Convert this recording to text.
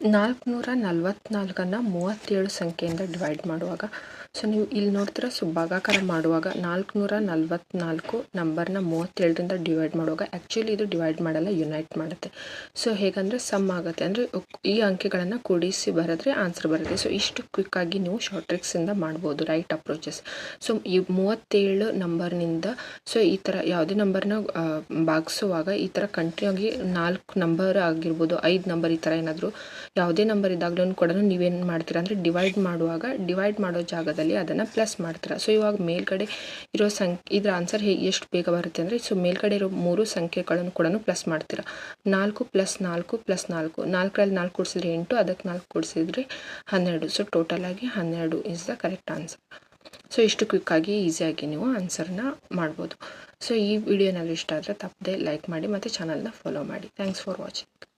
ನಾಲ್ಕುನೂರ ನಲ್ವತ್ನಾಲ್ಕನ್ನು ಮೂವತ್ತೇಳು ಸಂಖ್ಯೆಯಿಂದ ಡಿವೈಡ್ ಮಾಡುವಾಗ. ಸೊ ನೀವು ಇಲ್ಲಿ ನೋಡ್ತೀರ ಸೊ ಭಾಗಾಕಾರ ಮಾಡುವಾಗ ನಾಲ್ಕುನೂರ ನಲ್ವತ್ನಾಲ್ಕು ನಂಬರ್ನ ಮೂವತ್ತೇಳರಿಂದ ಡಿವೈಡ್ ಮಾಡುವಾಗ ಆ್ಯಕ್ಚುಲಿ ಇದು ಡಿವೈಡ್ ಮಾಡಲ್ಲ ಯುನೈಟ್ ಮಾಡುತ್ತೆ. ಸೊ ಹೇಗಂದರೆ ಸಮ್ ಆಗುತ್ತೆ. ಅಂದರೆ ಈ ಅಂಕೆಗಳನ್ನು ಕೂಡಿಸಿ ಬರೆದ್ರೆ ಆನ್ಸರ್ ಬರುತ್ತೆ. ಸೊ ಇಷ್ಟು ಕ್ವಿಕ್ಕಾಗಿ ನೀವು ಶಾರ್ಟ್ ಟ್ರಿಕ್ಸಿಂದ ಮಾಡ್ಬೋದು ರೈಟ್ ಅಪ್ರೋಚಸ್ ಸೊ ಈ ಮೂವತ್ತೇಳು ನಂಬರ್ನಿಂದ ಸೊ ಈ ಥರ ಯಾವುದೇ ನಂಬರ್ನ ಭಾಗಿಸುವಾಗ ಈ ಥರ ಕಂಟಿನ್ಯೂ ಆಗಿ ನಾಲ್ಕು ನಂಬರ್ ಆಗಿರ್ಬೋದು, ಐದು ನಂಬರ್ ಈ ಥರ ಏನಾದರೂ ಯಾವುದೇ ನಂಬರ್ ಇದ್ದಾಗಲೂ ಕೂಡ ನೀವೇನು ಮಾಡ್ತೀರಾ ಅಂದರೆ ಡಿವೈಡ್ ಮಾಡುವಾಗ ಡಿವೈಡ್ ಮಾಡೋ ಜಾಗದಲ್ಲಿ ಅದನ್ನು ಪ್ಲಸ್ ಮಾಡ್ತೀರಾ. ಸೊ ಇವಾಗ ಮೇಲ್ಗಡೆ ಇರೋ ಸಂಖ್ಯೆ ಇದರ ಆನ್ಸರ್ ಹೇಗೆ ಎಷ್ಟು ಬೇಗ ಬರುತ್ತೆ ಅಂದರೆ ಸೊ ಮೇಲ್ಗಡೆ ಇರೋ ಮೂರು ಸಂಖ್ಯೆಗಳನ್ನು ಕೂಡ ಪ್ಲಸ್ ಮಾಡ್ತೀರಾ. ನಾಲ್ಕು ಪ್ಲಸ್ ನಾಲ್ಕು ಪ್ಲಸ್ ನಾಲ್ಕು. ನಾಲ್ಕರಲ್ಲಿ ನಾಲ್ಕು ಕೊಡಿಸಿದ್ರೆ ಎಂಟು, ಅದಕ್ಕೆ ನಾಲ್ಕು ಕೊಡಿಸಿದ್ರೆ ಹನ್ನೆರಡು. ಸೊ ಟೋಟಲಾಗಿ ಹನ್ನೆರಡು is the correct answer so ಇಷ್ಟು ಕ್ವಿಕ್ಕಾಗಿ ಈಸಿಯಾಗಿ ನೀವು ಆನ್ಸರ್ನ ಮಾಡ್ಬೋದು. ಸೊ ಈ ವಿಡಿಯೋ ಇಷ್ಟ ಆದರೆ ತಪ್ಪದೆ ಲೈಕ್ ಮಾಡಿ ಮತ್ತು ಚಾನಲ್ನ ಫಾಲೋ ಮಾಡಿ. Thanks for watching